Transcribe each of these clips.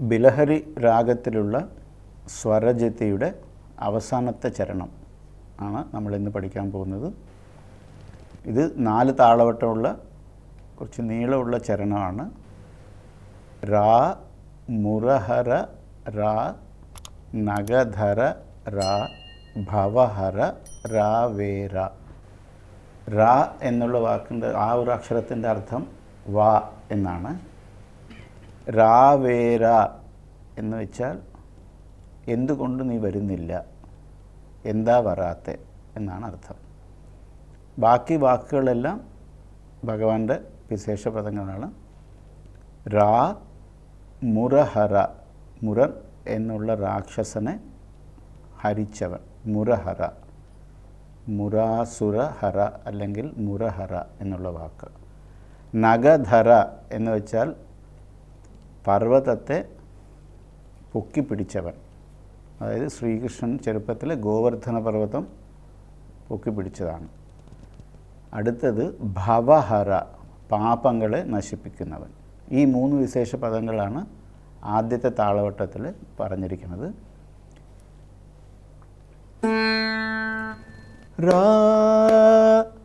ബിലഹരി രാഗത്തിലുള്ള സ്വരജത്തിയുടെ അവസാനത്തെ ചരണം ആണ് നമ്മളിന്ന് പഠിക്കാൻ പോകുന്നത്. ഇത് നാല് താളവട്ടമുള്ള കുറച്ച് നീളമുള്ള ചരണമാണ്. രാ മുറഹര രാ നഗധര രാ ഭവഹര രാ വേര. രാ എന്നുള്ള വാക്കിന്റെ ആ ഒരു അക്ഷരത്തിന്റെ അർത്ഥം വാ എന്നാണ്. രാവേര എന്ന് വെച്ചാൽ എന്തുകൊണ്ട് നീ വരുന്നില്ല? എന്താ വരാത്തെ? എന്നാണ് അർത്ഥം. ബാക്കി വാക്കുകളെല്ലാം ഭഗവാന്റെ വിശേഷ പദങ്ങളാണ് രാ മുരഹര മുരൻ എന്നുള്ള രാക്ഷസനെ ഹരിച്ചവൻ. മുരഹര. മുരാസുരഹര അല്ലെങ്കിൽ മുരഹര എന്നുള്ള വാക്ക്. നഗധര എന്ന് വെച്ചാൽ പർവതത്തെ പൊക്കിപ്പിടിച്ചവൻ. അതായത് ശ്രീകൃഷ്ണൻ ചെറുപ്പത്തിൽ ഗോവർദ്ധന പർവതം പൊക്കിപ്പിടിച്ചതാണ്. അടുത്തത് ഭവഹര പാപങ്ങളെ നശിപ്പിക്കുന്നവൻ. ഈ മൂന്ന് വിശേഷ പദങ്ങളാണ് ആദ്യത്തെ താളവട്ടത്തിൽ പറഞ്ഞിരിക്കുന്നത്. രാ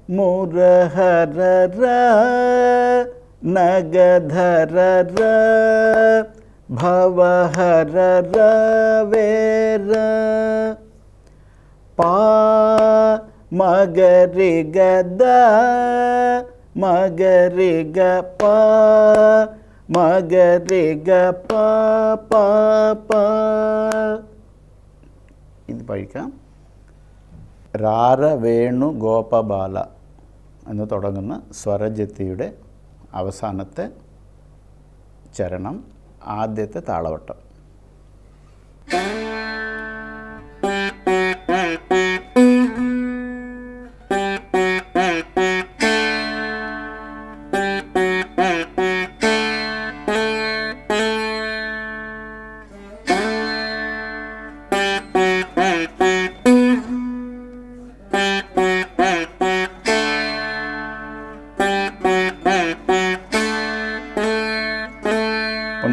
മുരഹര നഗധര ഭവഹര വേര പാ മഗരി ഗദ മഗരി ഗ പ മഗരി ഗ പ പ പ ഇത് പഠിക്കാം രാര വേണു ഗോപബാല എന്ന് തുടങ്ങുന്ന സ്വരജത്തിയുടെ അവസാനത്തെ ചരണം ആദ്യത്തെ താളവട്ടം.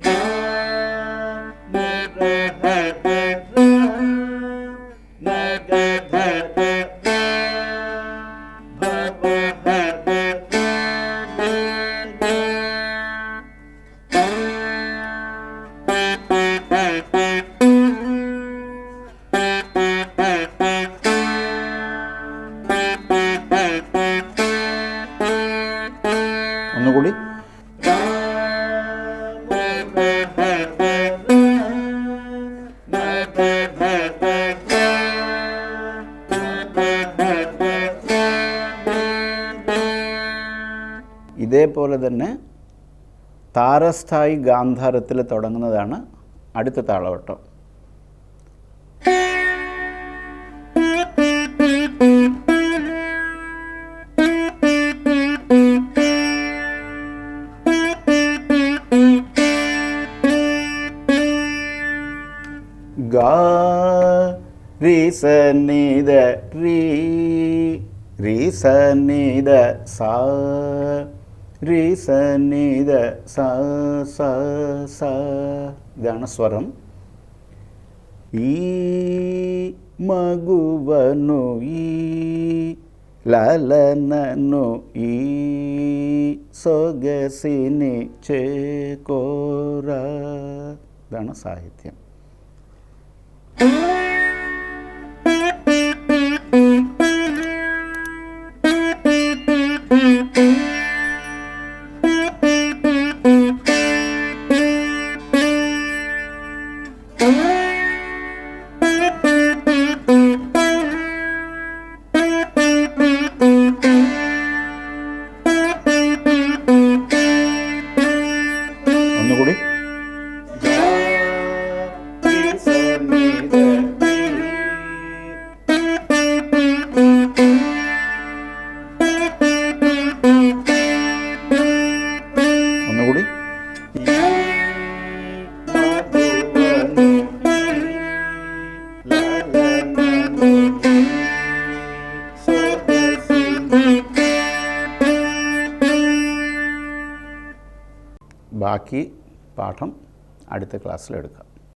Thank you. ഇതേപോലെ തന്നെ താരസ്ഥായി ഗാന്ധാരത്തിൽ തുടങ്ങുന്നതാണ് അടുത്ത താളവട്ടം ഗാ രി സ നി రి స స స స గణస్వరం ఈ మగువను ఈ లలనను ఈ సొగసిని చేకోరా. గణ సాహిత్యం. ബാക്കി പാഠം അടുത്ത ക്ലാസ്സിലെടുക്കാം